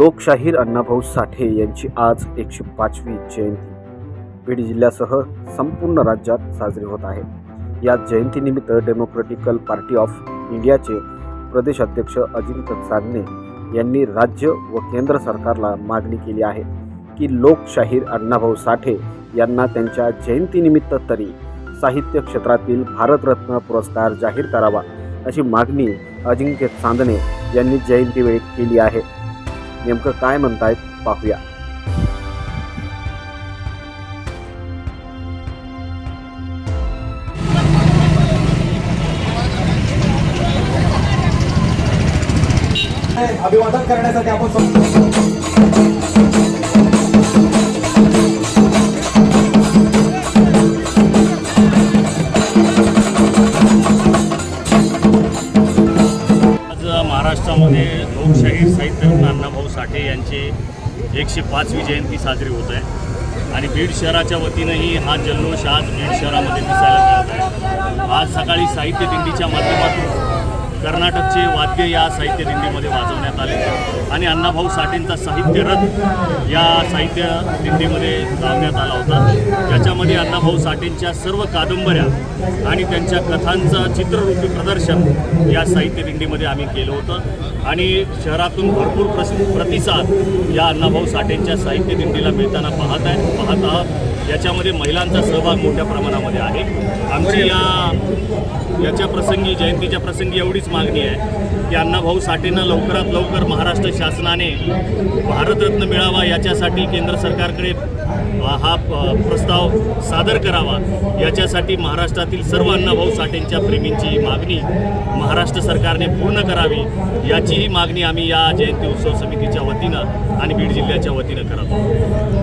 लोकशाहीर अण्णाभाऊ साठे यांची आज एकशे पाचवी जयंती. बीड जिल्ह्यासह संपूर्ण राज्यात साजरी होत आहे. या जयंतीनिमित्त डेमोक्रॅटिकल पार्टी ऑफ इंडियाचे प्रदेश अध्यक्ष अजिंक्य चांदणे यांनी राज्य व केंद्र सरकारला मागणी केली आहे की लोकशाहीर अण्णाभाऊ साठे यांना त्यांच्या जयंतीनिमित्त तरी साहित्य क्षेत्रातील भारतरत्न पुरस्कार जाहीर करावा अशी मागणी अजिंक्य चांदणे यांनी जयंतीवेळी केली आहे. नेमकं काय म्हणतायत पाहूया. अभिवादन करण्यासाठी आपण महाराष्ट्रामध्ये लोकशाही साहित्यरत्न अण्णाभाऊ साठे यांची एकशे पाचवी जयंती साजरी होत आहे. आणि बीड शहराच्या वतीनंही हा जल्लोष आज बीड शहरामध्ये दिसायला मिळत आहे. आज सकाळी साहित्य दिंडीच्या माध्यमातून कर्नाटकचे वाद्य या साहित्य दिंडीमध्ये वाजवण्यात आले. आणि अण्णाभाऊ साठेंचा साहित्य रथ या साहित्य दिंडीमध्ये लावण्यात आला होता. ज्याच्यामध्ये अण्णाभाऊ साठेंच्या सर्व कादंबऱ्या आणि त्यांच्या कथांचं चित्ररूपी प्रदर्शन या साहित्य दिंडीमध्ये आम्ही केलं होतं. आणि शहरातून भरपूर प्रस प्रतिसाद या अण्णाभाऊ साठेंच्या साहित्य दिंडीला मिळताना पाहत आहे पाहत आहात. याच्यामध्ये महिलांचा सहभाग मोठ्या प्रमाणामध्ये आहे. आमची या याच्या प्रसंगी जयंतीच्या प्रसंगी एवढीच मागणी आहे की अण्णाभाऊ साठेंना लवकरात लवकर महाराष्ट्र शासनाने भारतरत्न मिळावा याच्यासाठी केंद्र सरकारकडे हा प- प्रस्ताव सादर करावा. याच्यासाठी महाराष्ट्रातील सर्व अण्णाभाऊ साठेंच्या प्रेमींची मागणी महाराष्ट्र सरकारने पूर्ण करावी याचीही मागणी आम्ही या जयंती उत्सव समितीच्या वतीनं आणि बीड जिल्ह्याच्या वतीनं करत आहोत.